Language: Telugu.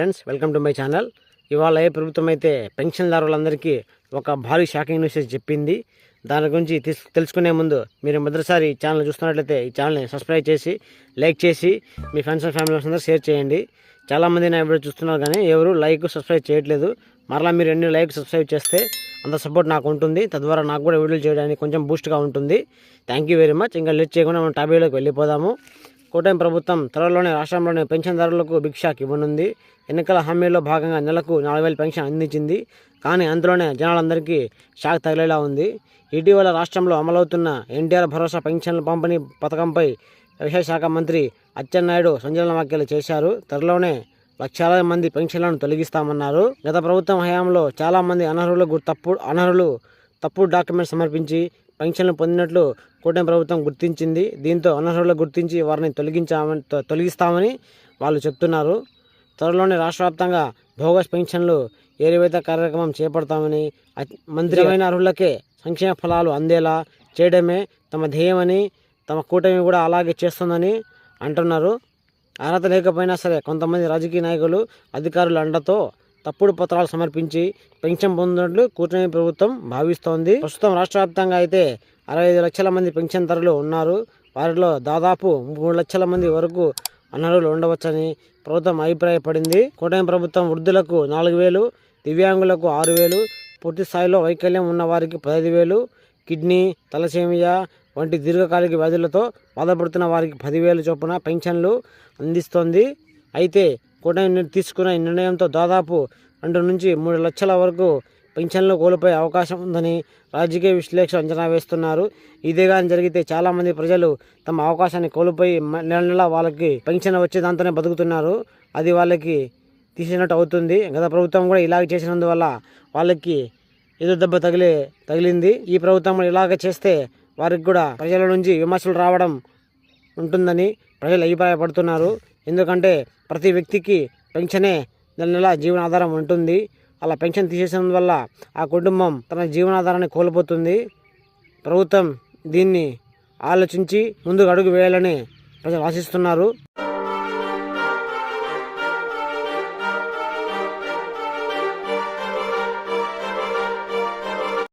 Friends welcome to my channel. ఇవాళ ఏ ప్రభుత్వం అయితే పెన్షన్దారులందరికీ ఒక భారీ షాకింగ్ న్యూస్ చెప్పింది దాని గురించి తెలుసుకునే ముందు మీరు మొదటిసారి ఛానల్ చూస్తున్నట్లయితే ఈ ఛానల్ని సబ్స్క్రైబ్ చేసి లైక్ చేసి మీ ఫ్రెండ్స్ అండ్ ఫ్యామిలీ అందరూ షేర్ చేయండి. చాలామంది నా వీడియో చూస్తున్నారు కానీ ఎవరు లైక్ సబ్స్క్రైబ్ చేయట్లేదు. మరలా మీరు ఎన్ని లైక్ సబ్స్క్రైబ్ చేస్తే అంత సపోర్ట్ నాకు ఉంటుంది. తద్వారా నాకు కూడా వీడియోలు చేయడానికి కొంచెం బూస్ట్గా ఉంటుంది. Thank you very much. ఇంకా లేట్ చేయకుండా మనం టాబీలోకి వెళ్ళిపోదాము. కూటమి ప్రభుత్వం త్వరలోనే రాష్ట్రంలోని పెన్షన్దారులకు బిగ్ షాక్ ఇవ్వనుంది. ఎన్నికల హామీలో భాగంగా నెలకు నాలుగు వేల పెన్షన్ అందించింది. కానీ అందులోనే జనాలందరికీ షాక్ తగిలేలా ఉంది. ఇటీవల రాష్ట్రంలో అమలవుతున్న ఎన్టీఆర్ భరోసా పెన్షన్ల పంపిణీ పథకంపై వ్యవసాయ శాఖ మంత్రి అచ్చెన్నాయుడు సంచలన వ్యాఖ్యలు చేశారు. త్వరలోనే లక్షలాది మంది పెన్షన్లను తొలగిస్తామన్నారు. గత ప్రభుత్వం హయాంలో చాలామంది అనర్హులు అనర్హులకు అనర్హులు తప్పుడు డాక్యుమెంట్స్ సమర్పించి పెన్షన్లు పొందినట్లు కూటమి ప్రభుత్వం గుర్తించింది. దీంతో అనర్హులు గుర్తించి వారిని తొలగించామని తొ- తొలగిస్తామని వాళ్ళు చెప్తున్నారు. త్వరలోనే రాష్ట్ర వ్యాప్తంగా భోగస్ పెన్షన్లు ఏరివేత కార్యక్రమం చేపడతామని మంత్రిమైన మంత్రి అయిన అర్హులకే సంక్షేమ ఫలాలు అందేలా చేయడమే తమ ధ్యేయమని తమ కూటమి కూడా అలాగే చేస్తుందని అంటున్నారు. అర్హత లేకపోయినా సరే కొంతమంది రాజకీయ నాయకులు అధికారుల అండతో తప్పుడు పత్రాలు సమర్పించి పెన్షన్ పొందినట్లు కూటమి ప్రభుత్వం భావిస్తోంది. ప్రస్తుతం రాష్ట్ర వ్యాప్తంగా అయితే అరవై ఐదు లక్షల మంది పెన్షన్దారులు ఉన్నారు. వారిలో దాదాపు మూడు లక్షల మంది వరకు అనర్హులు ఉండవచ్చని ప్రభుత్వం అభిప్రాయపడింది. కూటమి ప్రభుత్వం వృద్ధులకు నాలుగు వేలు దివ్యాంగులకు ఆరు వేలు పూర్తి స్థాయిలో వైకల్యం ఉన్న వారికి పదహైదు వేలు కిడ్నీ తలసేమియా వంటి దీర్ఘకాలిక వ్యాధులతో బాధపడుతున్న వారికి పదివేలు చొప్పున పెన్షన్లు అందిస్తోంది. అయితే కూటమి నిర్- తీసుకున్న ఈ నిర్ణయంతో దాదాపు రెండు నుంచి మూడు లక్షల వరకు పెన్షన్లు కోల్పోయే అవకాశం ఉందని రాజకీయ విశ్లేషకులు అంచనా వేస్తున్నారు. ఇదే కానీ జరిగితే చాలామంది ప్రజలు తమ అవకాశాన్ని కోల్పోయి మ- నెల నెల వాళ్ళకి పెన్షన్ వచ్చే దాంతోనే బతుకుతున్నారు. అది వాళ్ళకి తీసినట్టు అవుతుంది. గత ప్రభుత్వం కూడా ఇలాగ చేసినందువల్ల వాళ్ళకి ఎదురుదెబ్బ తగిలే తగిలింది. ఈ ప్రభుత్వం ఇలాగ చేస్తే వారికి కూడా ప్రజల నుంచి విమర్శలు రావడం ఉంటుందని ప్రజలు అభిప్రాయపడుతున్నారు. ఎందుకంటే ప్రతి వ్యక్తికి పెన్షనే నెల నెల జీవనాధారం ఉంటుంది. అలా పెన్షన్ తీసేసిన వల్ల ఆ కుటుంబం తన జీవనాధారాన్ని కోల్పోతుంది. ప్రభుత్వం దీన్ని ఆలోచించి ముందుకు అడుగు వేయాలని ప్రజలు ఆశిస్తున్నారు.